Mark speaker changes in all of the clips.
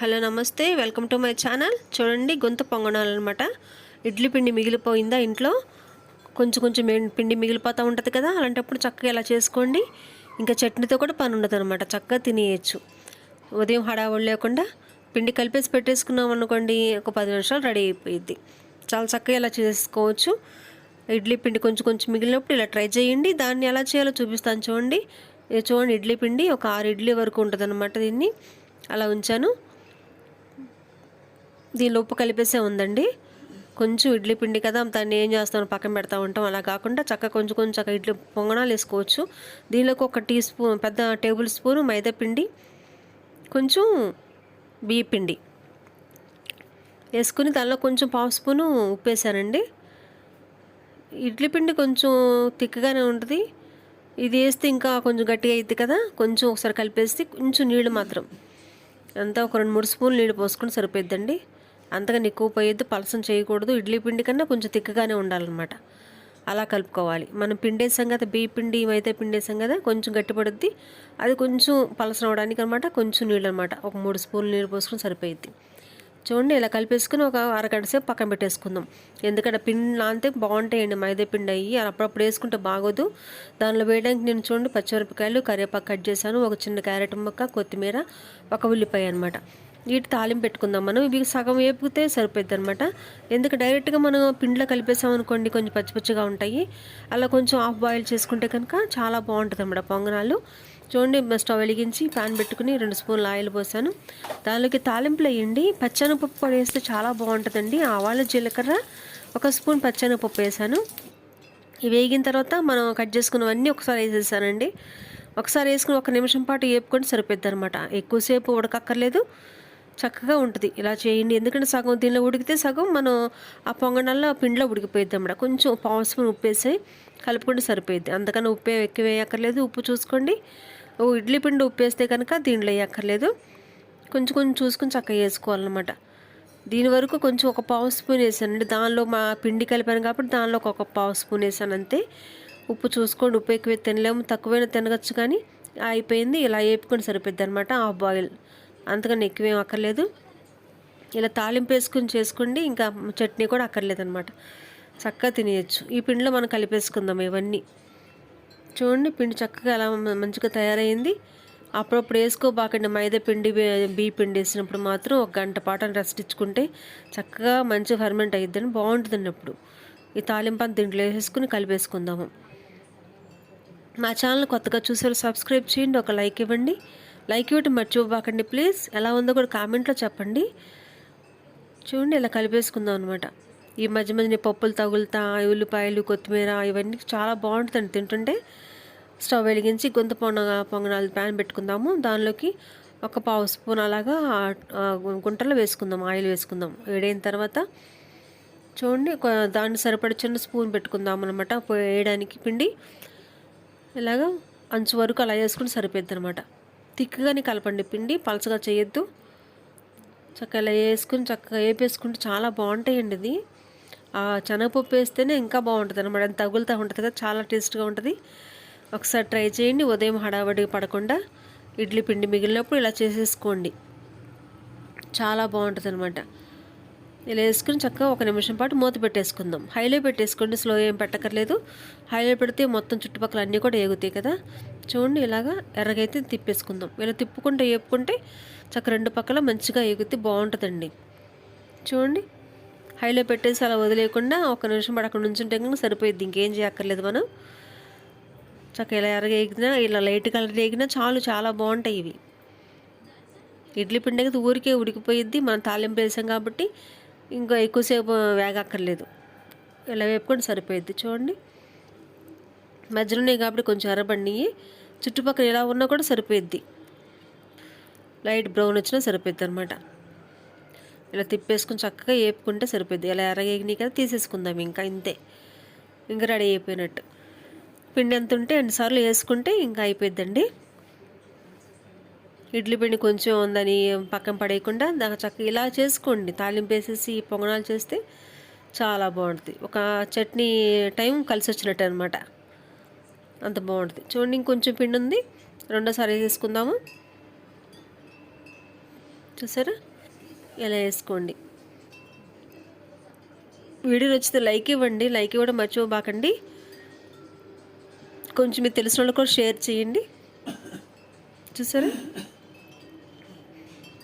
Speaker 1: Hello నమస్తే. Welcome to my channel. చూడండి గొంతు పొంగనాలు అనమాట ఇడ్లీ పిండి మిగిలిపోయిందా ఇంట్లో? కొంచెం కొంచెం పిండి మిగిలిపోతూ ఉంటుంది కదా అలాంటప్పుడు చక్కగా ఇలా చేసుకోండి? ఇంకా చట్నీతో కూడా పని ఉండదు అనమాట చక్కగా తినేయచ్చు. ఉదయం హడావుడి లేకుండా పిండి కలిపేసి పెట్టేసుకున్నాం అనుకోండి ఒక పది నిమిషాలు రెడీ అయిపోయింది చాలా చక్కగా ఇలా చేసుకోవచ్చు. ఇడ్లీ పిండి కొంచెం కొంచెం మిగిలినప్పుడు ఇలా ట్రై చేయండి. దాన్ని ఎలా చేయాలో చూపిస్తాను చూడండి. చూడండి ఇడ్లీ పిండి ఒక ఆరు ఇడ్లీ వరకు ఉంటుంది అనమాట దీన్ని. అలా ఉంచాను. దీనిలో ఉప్పు కలిపేసే ఉందండి. కొంచెం ఇడ్లీ పిండి కదా దాన్ని ఏం చేస్తాం పక్కన పెడతా ఉంటాం. అలా కాకుండా చక్క కొంచెం కొంచెం చక్క ఇడ్లీ పొంగనాలు వేసుకోవచ్చు. దీనిలోకి ఒక టీ స్పూన్ పెద్ద టేబుల్ స్పూన్ మైదా పిండి కొంచెం బియ్య పిండి వేసుకుని దానిలో కొంచెం పావు స్పూను ఉప్పు వేసానండి. ఇడ్లీ పిండి కొంచెం తిక్కగానే ఉంటుంది. ఇది వేస్తే ఇంకా కొంచెం గట్టిగా అయింది కదా కొంచెం ఒకసారి కలిపేసి కొంచెం నీళ్ళు మాత్రం. అంతా ఒక రెండు మూడు స్పూన్లు నీళ్ళు పోసుకుని సరిపోద్దండి అంతగా ఎక్కువ పోయొద్దు పలసం చేయకూడదు. ఇడ్లీ పిండి కన్నా కొంచెం తిక్కగానే ఉండాలన్నమాట. అలా కలుపుకోవాలి. మనం పిండేసాం కదా బియ్య పిండి మైదా పిండి వేసాం కదా కొంచెం గట్టిపడుద్ది. అది కొంచెం పలసం అవడానికి అనమాట కొంచెం నీళ్ళు అనమాట ఒక మూడు స్పూన్లు నీళ్ళు పోసుకుని సరిపోయిద్ది. చూడండి ఇలా కలిపేసుకుని ఒక అరగంట సేపు పక్కన పెట్టేసుకుందాం. ఎందుకంటే పిండి నాంతే బాగుంటాయండి మైదా పిండి అయ్యి. అప్పుడప్పుడు వేసుకుంటే బాగోదు. దానిలో వేయడానికి నేను చూడండి పచ్చిమిరపకాయలు కరివేపాకు కట్ చేశాను. ఒక చిన్న క్యారెట్ ముక్క కొత్తిమీర ఒక ఉల్లిపాయ అనమాట వీటి తాలింపు పెట్టుకుందాం మనం. ఇవి సగం వేపితే సరిపోద్ది అనమాట ఎందుకు డైరెక్ట్గా మనం పిండిలో కలిపేసాం అనుకోండి కొంచెం పచ్చిపచ్చిగా ఉంటాయి. అలా కొంచెం ఆఫ్ బాయిల్ చేసుకుంటే కనుక చాలా బాగుంటుంది అనమాట పొంగనాలు. చూడండి స్టవ్ వెలిగించి ప్యాన్ పెట్టుకుని రెండు స్పూన్లు ఆయిల్ పోసాను. దానిలోకి తాలింపులు వేయండి. పచ్చనపప్పు కూడా వేస్తే చాలా బాగుంటుందండి. ఆవాలు జీలకర్ర ఒక స్పూన్ పచ్చనపప్పు వేసాను. ఇవి వేగిన తర్వాత మనం కట్ చేసుకున్నవన్నీ ఒకసారి వేసేసానండి. ఒకసారి వేసుకుని ఒక నిమిషం పాటు వేపుకొని సరిపోద్ది అనమాట ఎక్కువసేపు ఉడకక్కర్లేదు. చక్కగా ఉంటుంది. ఇలా చేయండి. ఎందుకంటే సగం దీనిలో ఉడికితే సగం మనం ఆ పొంగనాల్లో పిండిలో ఉడికిపోయిద్ది అన్నమాట. కొంచెం పావు స్పూన్ ఉప్పు వేసి కలుపుకుంటే సరిపోయింది అందుకని ఉప్పు ఎక్కువ వేయక్కర్లేదు. ఉప్పు చూసుకోండి. ఓ ఇడ్లీ పిండి ఉప్పు వేస్తే కనుక దీనిలో వేయక్కర్లేదు. కొంచెం కొంచెం చూసుకొని చక్కగా వేసుకోవాలన్నమాట. దీని వరకు కొంచెం ఒక పావు స్పూన్ వేసానండి. దానిలో మా పిండి కలిపాను కాబట్టి దానిలో ఒక పావు స్పూన్ వేసాను అంతే. ఉప్పు చూసుకోండి. ఉప్పు ఎక్కువ తినలేము తక్కువైనా తినగచ్చు కానీ అయిపోయింది. ఇలా వేపుకొని సరిపోద్ది అనమాట హాఫ్ బాయిల్. అంతకన్నా ఎక్కువేం అక్కర్లేదు. ఇలా తాలింపు వేసుకుని చేసుకోండి ఇంకా చట్నీ కూడా అక్కర్లేదు అనమాట చక్కగా తినేయచ్చు. ఈ పిండిలో మనం కలిపేసుకుందాం ఇవన్నీ. చూడండి పిండి చక్కగా అలా మంచిగా తయారైంది. అప్పుడప్పుడు వేసుకోబాకండి మైదా పిండి బి- పిండి వేసినప్పుడు మాత్రం ఒక గంట పాటు రెస్ట్ ఇచ్చుకుంటే చక్కగా మంచి ఫర్మెంట్ అయ్యిద్దని బాగుంటుందండి అప్పుడు. ఈ తాలింపు దీంట్లో వేసేసుకుని కలిపేసుకుందాము. మా ఛానల్ కొత్తగా చూసారు సబ్స్క్రైబ్ చేయండి ఒక లైక్ ఇవ్వండి. లైక్ ఇవ్వటం మర్చిపోబాకండి ప్లీజ్. ఎలా ఉందో కూడా కామెంట్లో చెప్పండి. చూడండి ఇలా కలిపేసుకుందాం అనమాట ఈ మధ్య మధ్య పప్పులు తగులుతా ఉల్లిపాయలు కొత్తిమీర ఇవన్నీ చాలా బాగుంటుందండి తింటుంటే. స్టవ్ వెలిగించి గొంతు పొంగ పొంగనాలు ప్యాన్ పెట్టుకుందాము. దానిలోకి ఒక పావు స్పూన్ అలాగా గుంటలో వేసుకుందాం ఆయిల్ వేసుకుందాం. వేడైన తర్వాత చూడండి దాన్ని సరిపడ చిన్న స్పూన్ పెట్టుకుందాం అనమాట వేయడానికి పిండి ఇలాగా అంచు వరకు అలా వేసుకుని సరిపోద్ది అనమాట తిక్కగానే కలపండి. పిండి పలచగా చేయొద్దు. చక్కగా ఇలా వేసుకుని చక్కగా వేపేసుకుంటే చాలా బాగుంటాయండి ఇది. ఆ శనగపప్పు వేస్తేనే ఇంకా బాగుంటుంది అనమాట అది తగులుతూ ఉంటుంది కదా చాలా టేస్ట్గా ఉంటుంది. ఒకసారి ట్రై చేయండి. ఉదయం హడావడి పడకుండా ఇడ్లీ పిండి మిగిలినప్పుడు ఇలా చేసేసుకోండి. చాలా బాగుంటుంది అనమాట ఇలా వేసుకుని చక్కగా ఒక నిమిషం పాటు మూత పెట్టేసుకుందాం. హైలో పెట్టేసుకోండి. స్లో ఏం పెట్టక్కర్లేదు. హైలో పెడితే మొత్తం చుట్టుపక్కల అన్నీ కూడా ఎగుతాయి కదా. చూడండి ఇలాగా ఎర్రగైతే తిప్పేసుకుందాం. ఇలా తిప్పుకుంటే వేపుకుంటే చక్క రెండు పక్కల మంచిగా ఎగితే బాగుంటుందండి. చూడండి. హైలో పెట్టేసి అలా వదిలేయకుండా ఒక నిమిషం పాటు అక్కడ నుంచుంటే కనుక సరిపోయింది ఇంకేం చేయక్కర్లేదు మనం. చక్క ఇలా ఎర్రగా ఎగినా ఇలా లైట్ కలర్ ఎగినా చాలు చాలా బాగుంటాయి ఇవి. ఇడ్లీ పిండి అయితే ఊరికే ఉడికిపోయిద్ది. మనం తాలింపు వేసాం కాబట్టి ఇంకా ఎక్కువసేపు వేగక్కర్లేదు. ఇలా వేపుకొని సరిపోయిద్ది. చూడండి. మధ్యలో ఉన్నాయి కాబట్టి కొంచెం ఎర్రబండి చుట్టుపక్కల ఎలా ఉన్నా కూడా సరిపోయిద్ది. లైట్ బ్రౌన్ వచ్చినా సరిపోద్ది అనమాట ఇలా తిప్పేసుకుని చక్కగా వేపుకుంటే సరిపోద్ది ఇలా ఎర్రగేగినాయి కదా తీసేసుకుందాం ఇంకా ఇంతే. ఇంకా రెడీ అయిపోయినట్టు. పిండి ఎంత ఉంటే సార్లు వేసుకుంటే ఇంకా అయిపోద్దండి ఇడ్లీ పిండి కొంచెం ఉందని పక్కన పడేయకుండా దాకా చక్కగా ఇలా చేసుకోండి. తాలింపు వేసేసి పొంగనాలు చేస్తే చాలా బాగుంటుంది. ఒక చట్నీ టైం కలిసి వచ్చినట్టు అనమాట అంత బాగుంటుంది. చూడండి ఇంకొంచెం పిండి ఉంది. రెండోసారి వేసేసుకుందాము చూసారా? ఇలా వేసుకోండి. వీడియో నచ్చితే లైక్ ఇవ్వండి. లైక్ ఇవ్వడం మర్చిపోబాకండి. కొంచెం మీకు తెలిసిన వాళ్ళు కూడా షేర్ చేయండి. చూసారా?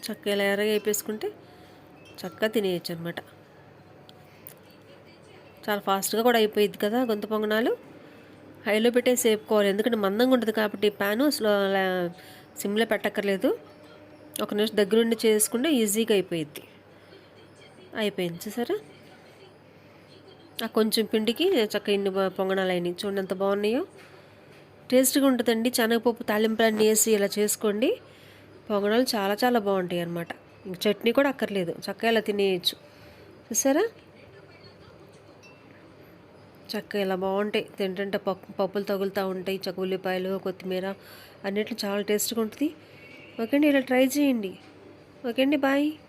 Speaker 1: చక్కగా ఇలా ఎర్రగా వేపేసుకుంటే చక్కగా తినేయచ్చు అనమాట చాలా ఫాస్ట్గా కూడా అయిపోయింది కదా గొంత పొంగనాలు. హైలో పెట్టేసి వేపుకోవాలి ఎందుకంటే మందంగా ఉంటుంది కాబట్టి ప్యాను స్లో సిమ్లో పెట్టక్కర్లేదు. ఒక నిమిషం దగ్గరుండి చేసుకుంటే ఈజీగా అయిపోయింది అయిపోయింది చూసారా ఆ కొంచెం పిండికి చక్క ఇన్ని బ- పొంగనాలు అయినాయి. చూడండి ఎంత బాగున్నాయో. టేస్ట్గా ఉంటుందండి. శనగపప్పు తాలింపులన్నీ వేసి ఇలా చేసుకోండి. పొంగనాలు చాలా చాలా బాగుంటాయి అన్నమాట. ఇంక చట్నీ కూడా అక్కర్లేదు. చక్కగా ఇలా తినేయచ్చు. చూసారా చక్కగా ఇలా బాగుంటాయి. తింటుంటే పప్పు పప్పులు తగులుతూ ఉంటాయి. చక్క ఉల్లిపాయలు కొత్తిమీర అన్నిట్లో చాలా టేస్ట్గా ఉంటుంది. ఓకే అండి ఇలా ట్రై చేయండి. ఓకే అండి బాయ్.